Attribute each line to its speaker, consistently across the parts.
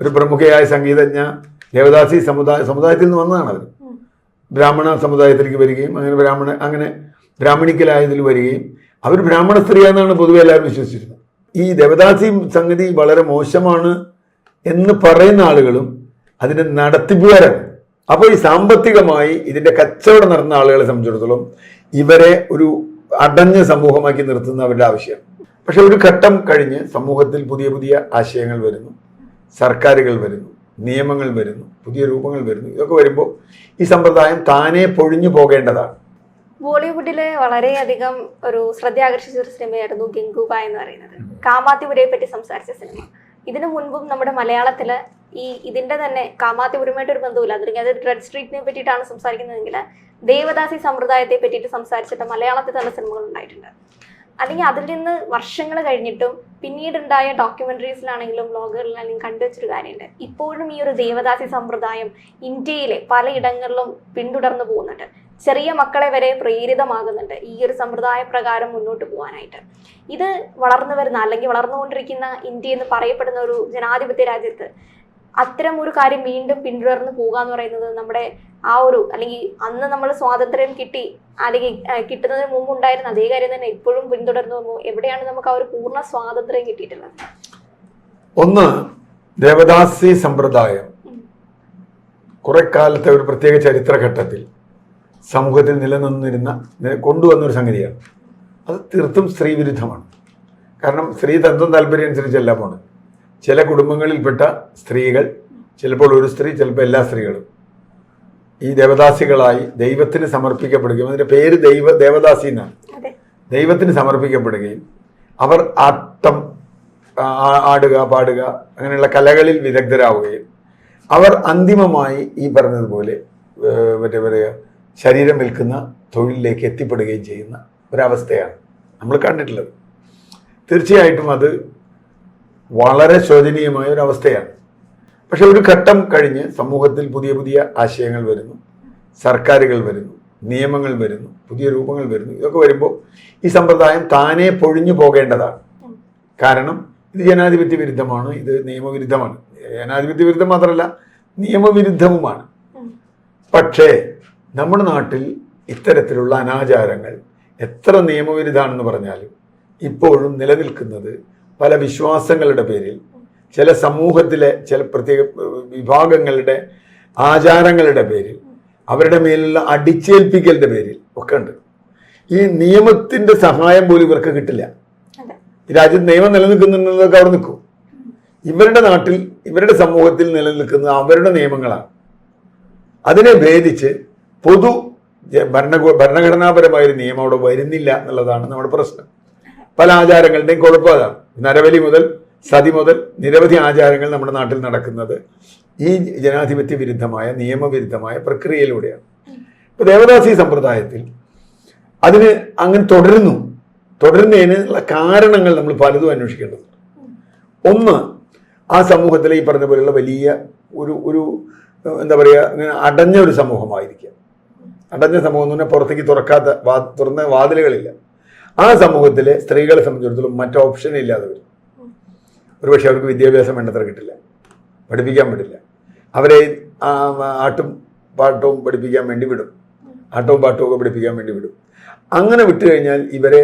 Speaker 1: ഒരു പ്രമുഖയായ സംഗീതജ്ഞ ദേവദാസി സമുദായ സമുദായത്തിൽ നിന്ന് വന്നതാണ് അവർ ബ്രാഹ്മണ സമുദായത്തിലേക്ക് വരികയും അങ്ങനെ ബ്രാഹ്മണ അങ്ങനെ ബ്രാഹ്മണിക്കലായതിൽ വരികയും അവർ ബ്രാഹ്മണ സ്ത്രീയാണെന്നാണ് പൊതുവെ എല്ലാവരും വിശ്വസിച്ചിരുന്നത്. ഈ ദേവദാസി സംഗതി വളരെ മോശമാണ് എന്ന് പറയുന്ന ആളുകളും അതിന്റെ നടത്തിപ്പുകാരാണ്. അപ്പോൾ ഈ സാമ്പത്തികമായി ഇതിന്റെ കച്ചവടം നടന്ന ആളുകളെ സംബന്ധിച്ചിടത്തോളം ഇവരെ ഒരു അടഞ്ഞ സമൂഹമാക്കി നിർത്തുന്ന അവരുടെ ആവശ്യം പക്ഷെ ഒരു ഘട്ടം കഴിഞ്ഞ് സമൂഹത്തിൽ പുതിയ പുതിയ ആശയങ്ങൾ വരുന്നു. സർക്കാരുകൾ വരുന്നു നിയമങ്ങൾ വരുന്നു പുതിയ രൂപങ്ങൾ വരുന്നു. ഇതൊക്കെ വരുമ്പോൾ ഈ സമ്പ്രദായം താനേ പൊഴിഞ്ഞു പോകേണ്ടതാണ്.
Speaker 2: ബോളിവുഡിലെ വളരെയധികം ഒരു ശ്രദ്ധ ആകർഷിച്ച ഒരു സിനിമയായിരുന്നു ഗംഗൂബ എന്ന് പറയുന്നത്. കാമാത്തിപുരയെ പറ്റി സംസാരിച്ച സിനിമ. ഇതിനു മുൻപും നമ്മുടെ മലയാളത്തിൽ ഈ ഇതിന്റെ തന്നെ കാമാത്തിപുരമായിട്ട് ഒരു ബന്ധമില്ല അല്ലെങ്കിൽ അത് റെഡ് സ്ട്രീറ്റിനെ പറ്റിയിട്ടാണ് സംസാരിക്കുന്നതെങ്കിൽ ദേവദാസി സമ്പ്രദായത്തെ പറ്റിയിട്ട് സംസാരിച്ചിട്ട് മലയാളത്തിൽ തന്നെ സിനിമകൾ ഉണ്ടായിട്ടുണ്ട്. അല്ലെങ്കിൽ അതിൽ നിന്ന് വർഷങ്ങൾ കഴിഞ്ഞിട്ടും പിന്നീടുണ്ടായ ഡോക്യുമെന്ററീസിലാണെങ്കിലും വ്ളോഗുകളിലാണെങ്കിലും കണ്ടുവച്ചൊരു കാര്യമുണ്ട്. ഇപ്പോഴും ഈ ഒരു ദേവദാസി സമ്പ്രദായം ഇന്ത്യയിലെ പലയിടങ്ങളിലും പിന്തുടർന്നു പോകുന്നുണ്ട്. ചെറിയ മക്കളെ വരെ പ്രേരിതമാകുന്നുണ്ട് ഈ ഒരു സമ്പ്രദായ പ്രകാരം മുന്നോട്ട് പോകാനായിട്ട്. ഇത് വളർന്നു വരുന്ന അല്ലെങ്കിൽ വളർന്നുകൊണ്ടിരിക്കുന്ന ഇന്ത്യ എന്ന് പറയപ്പെടുന്ന ഒരു ജനാധിപത്യ രാജ്യത്ത് അത്തരം ഒരു കാര്യം വീണ്ടും പിന്തുടർന്ന് പോകുക എന്ന് പറയുന്നത് നമ്മുടെ ആ ഒരു അല്ലെങ്കിൽ അന്ന് നമ്മൾ സ്വാതന്ത്ര്യം കിട്ടി അല്ലെങ്കിൽ കിട്ടുന്നതിന് മുമ്പ് ഉണ്ടായിരുന്ന അതേ കാര്യം തന്നെ ഇപ്പോഴും പിന്തുടർന്നു പോകുമ്പോൾ എവിടെയാണ് നമുക്ക് ആ ഒരു പൂർണ സ്വാതന്ത്ര്യം കിട്ടിയിട്ടുള്ളത്?
Speaker 1: ഒന്ന് ദേവദാസി സമ്പ്രദായം. കുറെ കാലത്തെ ഒരു പ്രത്യേക ചരിത്രഘട്ടത്തിൽ സമൂഹത്തിൽ നിലനിന്നിരുന്ന കൊണ്ടുവന്നൊരു കൊണ്ടുവന്ന ഒരു സംഗതിയാണ്. അത് തീർത്തും സ്ത്രീ വിരുദ്ധമാണ് കാരണം സ്ത്രീ തത്വം താല്പര്യം അനുസരിച്ചല്ല പോണത്. ചില കുടുംബങ്ങളിൽപ്പെട്ട സ്ത്രീകൾ ചിലപ്പോൾ ഒരു സ്ത്രീ ചിലപ്പോൾ എല്ലാ സ്ത്രീകളും. ഈ ദേവദാസികളായി ദൈവത്തിന് സമർപ്പിക്കപ്പെടുകയും അതിന്റെ പേര് ദൈവ ദേവദാസി എന്നാണ്. ദൈവത്തിന് സമർപ്പിക്കപ്പെടുകയും അവർ ആട്ടം ആടുക പാടുക അങ്ങനെയുള്ള കലകളിൽ വിദഗ്ധരാവുകയും അവർ അന്തിമമായി ഈ പറഞ്ഞതുപോലെ മറ്റേ പറയുക ശരീരം വിൽക്കുന്ന തൊഴിലിലേക്ക് എത്തിപ്പെടുകയും ചെയ്യുന്ന ഒരവസ്ഥയാണ് നമ്മൾ കണ്ടിട്ടുള്ളത്. തീർച്ചയായിട്ടും അത് വളരെ ശോചനീയമായ ഒരു അവസ്ഥയാണ് പക്ഷെ ഒരു ഘട്ടം കഴിഞ്ഞ് സമൂഹത്തിൽ പുതിയ പുതിയ ആശയങ്ങൾ വരുന്നു. സർക്കാരുകൾ വരുന്നു. നിയമങ്ങൾ വരുന്നു. പുതിയ രൂപങ്ങൾ വരുന്നു. ഇതൊക്കെ വരുമ്പോൾ ഈ സമ്പ്രദായം താനെ പൊഴിഞ്ഞു പോകേണ്ടതാണ്. കാരണം ഇത് ജനാധിപത്യ വിരുദ്ധമാണ്. ഇത് നിയമവിരുദ്ധമാണ്. ജനാധിപത്യ വിരുദ്ധം മാത്രമല്ല നിയമവിരുദ്ധവുമാണ്. പക്ഷേ നമ്മുടെ നാട്ടിൽ ഇത്തരത്തിലുള്ള അനാചാരങ്ങൾ എത്ര നിയമവിരുദ്ധമാണെന്ന് പറഞ്ഞാലും ഇപ്പോഴും നിലനിൽക്കുന്നത് പല വിശ്വാസങ്ങളുടെ പേരിൽ ചില സമൂഹത്തിലെ ചില പ്രത്യേക വിഭാഗങ്ങളുടെ ആചാരങ്ങളുടെ പേരിൽ അവരുടെ മേലുള്ള അടിച്ചേൽപ്പിക്കലിന്റെ പേരിൽ ഒക്കെ ഉണ്ട്. ഈ നിയമത്തിന്റെ സഹായം പോലും ഇവർക്ക് കിട്ടില്ല. ഈ രാജ്യത്ത് നിയമം നിലനിൽക്കുന്നുണ്ടെന്നൊക്കെ അവിടെ നിൽക്കും. ഇവരുടെ നാട്ടിൽ ഇവരുടെ സമൂഹത്തിൽ നിലനിൽക്കുന്ന അവരുടെ നിയമങ്ങളാണ്. അതിനെ ഭേദിച്ച് പൊതു ഭരണ ഭരണഘടനാപരമായ ഒരു നിയമം അവിടെ വരുന്നില്ല എന്നുള്ളതാണ് നമ്മുടെ പ്രശ്നം. പല ആചാരങ്ങളുടെയും കുഴപ്പം അതാണ് നരബലി മുതൽ സതി മുതൽ നിരവധി ആചാരങ്ങൾ നമ്മുടെ നാട്ടിൽ നടക്കുന്നത് ഈ ജനാധിപത്യ വിരുദ്ധമായ നിയമവിരുദ്ധമായ പ്രക്രിയയിലൂടെയാണ്. ഇപ്പൊ ദേവദാസി സമ്പ്രദായത്തിൽ അതിന് അങ്ങനെ തുടരുന്നു. തുടരുന്നതിനുള്ള കാരണങ്ങൾ നമ്മൾ പലതും അന്വേഷിക്കേണ്ടതുണ്ട്. ഒന്ന് ആ സമൂഹത്തിലെ ഈ പറഞ്ഞ പോലെയുള്ള വലിയ ഒരു ഒരു എന്താ പറയുക ഇങ്ങനെ അടഞ്ഞ ഒരു സമൂഹമായിരിക്കുക. അടഞ്ഞ സമൂഹം എന്ന് പറഞ്ഞാൽ പുറത്തേക്ക് തുറക്കാത്ത വാ തുറന്ന വാതിലുകളില്ല. ആ സമൂഹത്തിലെ സ്ത്രീകളെ സംബന്ധിച്ചിടത്തോളം മറ്റു ഓപ്ഷൻ ഇല്ലാതെ വരും. ഒരുപക്ഷെ അവർക്ക് വിദ്യാഭ്യാസം വേണ്ടത്ര കിട്ടില്ല. പഠിപ്പിക്കാൻ പറ്റില്ല. അവരെ ആട്ടും പാട്ടവും പഠിപ്പിക്കാൻ വേണ്ടി വിടും. ആട്ടവും പാട്ടവും ഒക്കെ പഠിപ്പിക്കാൻ വേണ്ടി വിടും. അങ്ങനെ വിട്ടു കഴിഞ്ഞാൽ ഇവരെ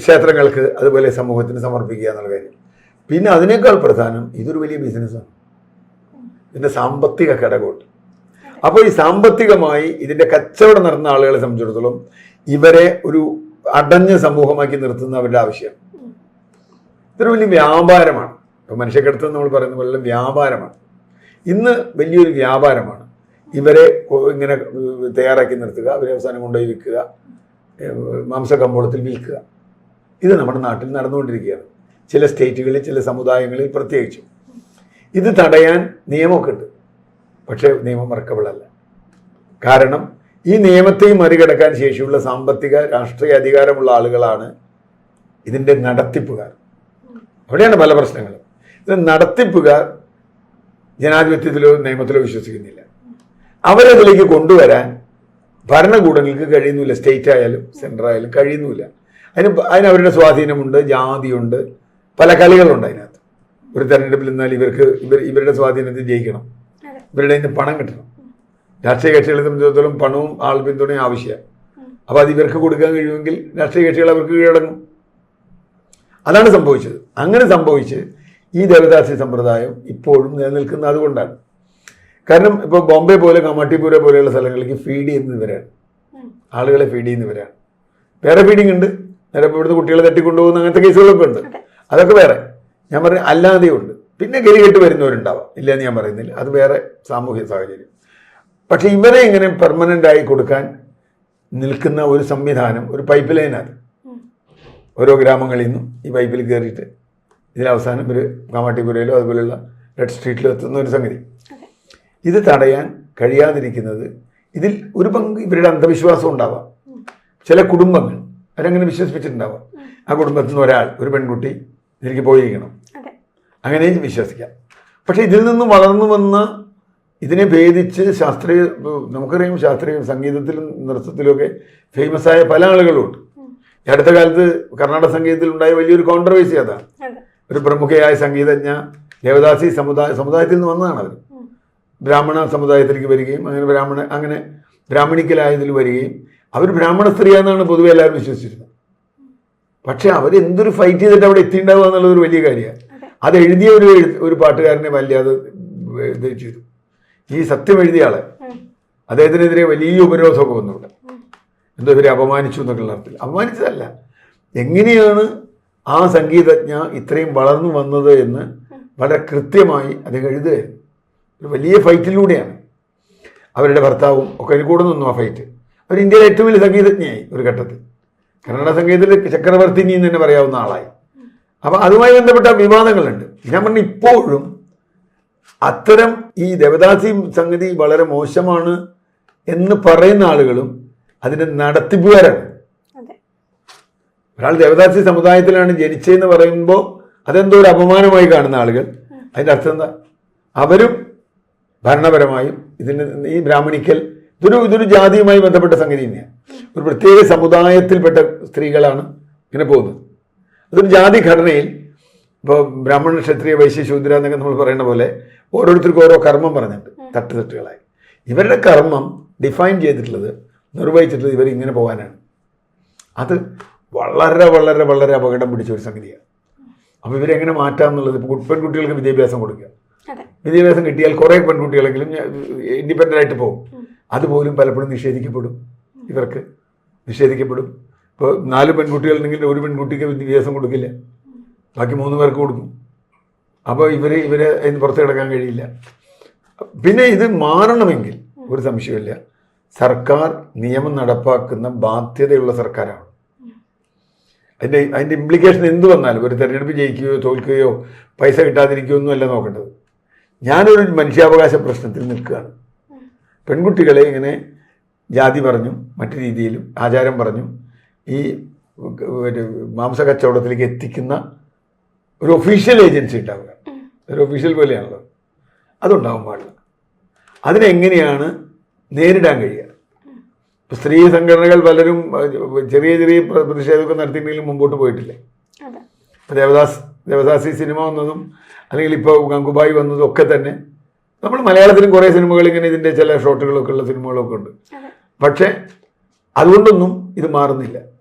Speaker 1: ക്ഷേത്രങ്ങൾക്ക് അതുപോലെ സമൂഹത്തിന് സമർപ്പിക്കുക എന്നുള്ള കാര്യം. പിന്നെ അതിനേക്കാൾ പ്രധാനം ഇതൊരു വലിയ ബിസിനസ്സാണ് ഇതിന്റെ സാമ്പത്തിക ഘടകമുണ്ട്. അപ്പോൾ ഈ സാമ്പത്തികമായി ഇതിന്റെ കച്ചവടം നടന്ന ആളുകളെ സംബന്ധിച്ചിടത്തോളം ഇവരെ ഒരു അടഞ്ഞ സമൂഹമാക്കി നിർത്തുന്ന അവരുടെ ആവശ്യം. ഇതൊരു വലിയ വ്യാപാരമാണ്. ഇപ്പോൾ മനുഷ്യക്കടുത്ത് നമ്മൾ പറയുന്ന പോലെ വ്യാപാരമാണ്. ഇന്ന് വലിയൊരു വ്യാപാരമാണ്. ഇവരെ ഇങ്ങനെ തയ്യാറാക്കി നിർത്തുക അവരെ അവസാനം കൊണ്ടുപോയി വിൽക്കുക മാംസ കമ്പോളത്തിൽ വിൽക്കുക. ഇത് നമ്മുടെ നാട്ടിൽ നടന്നുകൊണ്ടിരിക്കുകയാണ്. ചില സ്റ്റേറ്റുകളിൽ ചില സമുദായങ്ങളിൽ പ്രത്യേകിച്ചും. ഇത് തടയാൻ നിയമമൊക്കെ ഉണ്ട്. പക്ഷേ നിയമം മറക്കബിളല്ല കാരണം ഈ നിയമത്തെയും മറികടക്കാൻ ശേഷിയുള്ള സാമ്പത്തിക രാഷ്ട്രീയ അധികാരമുള്ള ആളുകളാണ് ഇതിന്റെ നടത്തിപ്പുകാർ. അവിടെയാണ് പല പ്രശ്നങ്ങളും. ഇത് നടത്തിപ്പുകാർ ജനാധിപത്യത്തിലോ നിയമത്തിലോ വിശ്വസിക്കുന്നില്ല. അവരതിലേക്ക് കൊണ്ടുവരാൻ ഭരണകൂടങ്ങൾക്ക് കഴിയുന്നില്ല. സ്റ്റേറ്റ് ആയാലും സെൻട്രൽ ആയാലും കഴിയുന്നില്ല. അതിന് അതിന് അവരുടെ സ്വാധീനമുണ്ട് ജാതിയുണ്ട് പല കളികളുണ്ട് അതിനകത്ത്. ഒരു തെരഞ്ഞെടുപ്പിൽ നിന്നാൽ ഇവർക്ക് ഇവർ ഇവരുടെ സ്വാധീനത്തിൽ ജയിക്കണം. ഇവരുടെ നിന്ന് പണം കിട്ടണം. രാഷ്ട്രീയ കക്ഷികളെ സംബന്ധിച്ചിടത്തോളം പണവും ആൾ പിന്തുണയും ആവശ്യമാണ്. അപ്പോൾ അത് ഇവർക്ക് കൊടുക്കാൻ കഴിയുമെങ്കിൽ രാഷ്ട്രീയ കക്ഷികൾ അവർക്ക് കീഴടങ്ങും. അതാണ് സംഭവിച്ചത്. അങ്ങനെ സംഭവിച്ച് ഈ ദേവദാസി സമ്പ്രദായം ഇപ്പോഴും നിലനിൽക്കുന്ന അതുകൊണ്ടാണ്. കാരണം ഇപ്പോൾ ബോംബെ പോലെ കമാട്ടിപുര പോലെയുള്ള സ്ഥലങ്ങളിലേക്ക് ഫീഡ്
Speaker 2: ചെയ്യുന്നവരാണ്
Speaker 1: ആളുകളെ ഫീഡ് ചെയ്യുന്നവരാണ് വേറെ ഫീഡിങ് ഉണ്ട്. നേരെ ഇവിടുന്ന് കുട്ടികളെ തട്ടിക്കൊണ്ടുപോകുന്ന അങ്ങനത്തെ കേസുകളൊക്കെ ഉണ്ട്. അതൊക്കെ വേറെ. ഞാൻ പറഞ്ഞ അല്ലാതെയുണ്ട്. പിന്നെ ഗതികെട്ട് വരുന്നവരുണ്ടാവാം. ഇല്ല എന്ന് ഞാൻ പറയുന്നില്ല. അത് വേറെ സാമൂഹ്യ സാഹചര്യം. പക്ഷെ ഇവരെ ഇങ്ങനെ പെർമനന്റ് ആയി കൊടുക്കാൻ നിൽക്കുന്ന ഒരു സംവിധാനം ഒരു പൈപ്പ് ലൈനാണ്
Speaker 2: അത്.
Speaker 1: ഓരോ ഗ്രാമങ്ങളിൽ നിന്നും ഈ പൈപ്പിൽ കയറിയിട്ട് ഇതിലവസാനം ഒരു കാമാട്ടിപ്പുരയിലോ അതുപോലെയുള്ള റെഡ് സ്ട്രീറ്റിലോ എത്തുന്ന ഒരു സംഗതി. ഇത് തടയാൻ കഴിയാതിരിക്കുന്നത് ഇതിൽ ഒരു പങ്ക് ഇവരുടെ അന്ധവിശ്വാസം ഉണ്ടാവാം. ചില കുടുംബങ്ങൾ അവരങ്ങനെ വിശ്വസിപ്പിച്ചിട്ടുണ്ടാവാം. ആ കുടുംബത്തിൽ നിന്ന് ഒരാൾ ഒരു പെൺകുട്ടി ഇതിലേക്ക് പോയിരിക്കണം. അങ്ങനെയും വിശ്വസിക്കാം. പക്ഷെ ഇതിൽ നിന്ന് വളർന്നു വന്ന ഇതിനെ ഭേദിച്ച് ശാസ്ത്രീയ നമുക്കറിയാം ശാസ്ത്രീയ സംഗീതത്തിലും നൃത്തത്തിലുമൊക്കെ ഫേമസ് ആയ പല ആളുകളുമുണ്ട് ഈ അടുത്ത കാലത്ത് കർണാടക സംഗീതത്തിൽ ഉണ്ടായ വലിയൊരു കോൺട്രവേഴ്സി അതാണ് ഒരു പ്രമുഖയായ സംഗീതജ്ഞ ദേവദാസി സമുദായ സമുദായത്തിൽ നിന്ന് വന്നതാണ് അവർ ബ്രാഹ്മണ സമുദായത്തിലേക്ക് വരികയും അങ്ങനെ ബ്രാഹ്മണ അങ്ങനെ ബ്രാഹ്മണിക്കലായതിൽ വരികയും അവർ ബ്രാഹ്മണ സ്ത്രീയാണെന്നാണ് പൊതുവെ എല്ലാവരും വിശ്വസിച്ചിരുന്നത്. പക്ഷേ അവരെന്തൊരു ഫൈറ്റ് ചെയ്തിട്ട് അവിടെ എത്തിയിട്ടുണ്ടാവുക എന്നുള്ളത് ഒരു വലിയ കാര്യമാണ്.
Speaker 2: അതെ
Speaker 1: അത് എഴുതിയ ഒരു ഒരു പാട്ടുകാരനെ വല്ലാതെ ഇത് ചെയ്തു. ഈ സത്യം എഴുതിയ ആളെ. അദ്ദേഹത്തിനെതിരെ വലിയ ഉപരോധമൊക്കെ വന്നു എന്തോ ഇവരെ അപമാനിച്ചു എന്നൊക്കെയുള്ള അർത്ഥത്തിൽ. അപമാനിച്ചതല്ല. എങ്ങനെയാണ് ആ സംഗീതജ്ഞ ഇത്രയും വളർന്നു വന്നത് എന്ന് വളരെ കൃത്യമായി അദ്ദേഹം എഴുതുകയായിരുന്നു ഒരു വലിയ ഫൈറ്റിലൂടെയാണ്. അവരുടെ ഭർത്താവും ഒക്കെ അതിൽ കൂടെ നിന്നു ആ ഫൈറ്റ്. അവർ ഇന്ത്യയിലെ ഏറ്റവും വലിയ സംഗീതജ്ഞയായി ഒരു ഘട്ടത്തിൽ. കന്നഡ സംഗീതത്തിൽ ചക്രവർത്തിനി എന്ന് തന്നെ പറയാവുന്ന ആളായി. അപ്പം അതുമായി ബന്ധപ്പെട്ട വിവാദങ്ങളുണ്ട്. ഞാൻ പറഞ്ഞു ഇപ്പോഴും അത്തരം ഈ ദേവദാസി സംഗതി വളരെ മോശമാണ് എന്ന് പറയുന്ന ആളുകളും അതിന്റെ നടത്തിപ്പുകാരാണ്. ഒരാൾ ദേവദാസി സമുദായത്തിലാണ് ജനിച്ചതെന്ന് പറയുമ്പോൾ അതെന്തോ ഒരു അപമാനമായി കാണുന്ന ആളുകൾ. അതിന്റെ അർത്ഥം എന്താ? അവരും ഭരണപരമായും ഇതിന് ഈ ബ്രാഹ്മണിക്കൽ ഇതൊരു ഇതൊരു ജാതിയുമായി ബന്ധപ്പെട്ട സംഗതി തന്നെയാണ്. ഒരു പ്രത്യേക സമുദായത്തിൽപ്പെട്ട സ്ത്രീകളാണ് ഇങ്ങനെ പോകുന്നത്. അതൊരു ജാതി ഘടനയിൽ ഇപ്പോൾ ബ്രാഹ്മണ ക്ഷത്രിയ വൈശ്യ ശൂദ്ര എന്നൊക്കെ നമ്മൾ പറയുന്ന പോലെ ഓരോരുത്തർക്കും ഓരോ കർമ്മം പറഞ്ഞിട്ടുണ്ട് തട്ടുതട്ടുകളായി. ഇവരുടെ കർമ്മം ഡിഫൈൻ ചെയ്തിട്ടുള്ളത് നിർവഹിച്ചിട്ടുള്ളത് ഇവർ ഇങ്ങനെ പോകാനാണ്. അത് വളരെ വളരെ വളരെ അപകടം പിടിച്ച ഒരു സംഗതിയാണ്. അപ്പോൾ ഇവരെങ്ങനെ മാറ്റാം എന്നുള്ളത് ഇപ്പോൾ പെൺകുട്ടികൾക്ക് വിദ്യാഭ്യാസം കൊടുക്കുക. വിദ്യാഭ്യാസം കിട്ടിയാൽ കുറേ പെൺകുട്ടികളെങ്കിലും ഇൻഡിപെൻഡന്റ് ആയിട്ട് പോകും. അതുപോലും പലപ്പോഴും നിഷേധിക്കപ്പെടും. ഇവർക്ക് നിഷേധിക്കപ്പെടും. ഇപ്പോൾ നാല് പെൺകുട്ടികളുണ്ടെങ്കിൽ ഒരു പെൺകുട്ടിക്ക് വിദ്യാഭ്യാസം കൊടുക്കില്ല. ബാക്കി മൂന്ന് പേർക്ക് കൊടുക്കും. അപ്പോൾ ഇവർ ഇവരെ അതിന് പുറത്ത് കിടക്കാൻ കഴിയില്ല. പിന്നെ ഇത് മാറണമെങ്കിൽ ഒരു സംശയമില്ല സർക്കാർ നിയമം നടപ്പാക്കുന്ന ബാധ്യതയുള്ള സർക്കാരാണ്. അതിന്റെ അതിന്റെ ഇംപ്ലിക്കേഷൻ എന്ത് വന്നാലും ഒരു തെരഞ്ഞെടുപ്പ് ജയിക്കുകയോ തോൽക്കുകയോ പൈസ കിട്ടാതിരിക്കുകയോ ഒന്നും അല്ല നോക്കേണ്ടത്. ഞാനൊരു മനുഷ്യാവകാശ പ്രശ്നത്തിൽ നിൽക്കുകയാണ്. പെൺകുട്ടികളെ ഇങ്ങനെ ജാതി പറഞ്ഞു മറ്റു രീതിയിലും ആചാരം പറഞ്ഞും ഈ ഒരു മാംസ കച്ചവടത്തിലേക്ക് എത്തിക്കുന്ന ഒരു ഒഫീഷ്യൽ ഏജൻസി ഉണ്ടാവുക. ഒരു ഒഫീഷ്യൽ പോലെയാണല്ലോ. അതുണ്ടാവാൻ പാടില്ല. അതിനെങ്ങനെയാണ് നേരിടാൻ കഴിയുക? ഇപ്പോൾ സ്ത്രീ സംഘടനകൾ പലരും ചെറിയ ചെറിയ പ്ര- പ്രതിഷേധമൊക്കെ നടത്തിയിട്ടുണ്ടെങ്കിലും മുമ്പോട്ട് പോയിട്ടില്ലേ? ഇപ്പൊ ദേവദാസ് ദേവദാസി സിനിമ വന്നതും അല്ലെങ്കിൽ ഇപ്പോൾ ഗംഗുബായി വന്നതും ഒക്കെ തന്നെ നമ്മൾ മലയാളത്തിലും കുറേ സിനിമകൾ ഇങ്ങനെ ഇതിന്റെ ചില ഷോട്ടുകളൊക്കെ ഉള്ള സിനിമകളൊക്കെ ഉണ്ട്. പക്ഷേ അതുകൊണ്ടൊന്നും ഇത് മാറുന്നില്ല.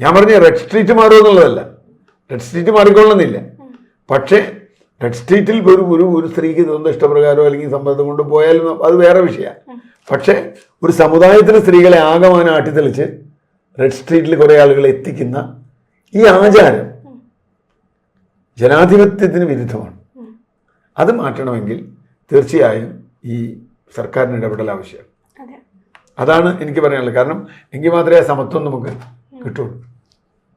Speaker 1: ഞാൻ പറഞ്ഞ റെഡ് സ്ട്രീറ്റ് മാറുമെന്നുള്ളതല്ല റെഡ് സ്ട്രീറ്റ് മാറിക്കൊള്ളുന്നില്ല. പക്ഷേ റെഡ് സ്ട്രീറ്റിൽ ഒരു ഒരു ഒരു സ്ത്രീക്ക് സ്വന്തം ഇഷ്ടപ്രകാരം അല്ലെങ്കിൽ സമ്മതം കൊണ്ട് പോയാലും അത് വേറെ വിഷയമാണ് പക്ഷേ ഒരു സമുദായത്തിലെ സ്ത്രീകളെ ആകമാനം ആട്ടിത്തെളിച്ച് റെഡ് സ്ട്രീറ്റിൽ കുറേ ആളുകളെ എത്തിക്കുന്ന ഈ ആചാരം ജനാധിപത്യത്തിന് വിരുദ്ധമാണ്. അത് മാറ്റണമെങ്കിൽ തീർച്ചയായും ഈ സർക്കാരിന് ഇടപെടൽ ആവശ്യമാണ്.
Speaker 2: അതെ.
Speaker 1: അതാണ് എനിക്ക് പറയാനുള്ളത്. കാരണം എങ്കിൽ മാത്രമേ ആ സമത്വം നമുക്ക് കിട്ടുള്ളൂ.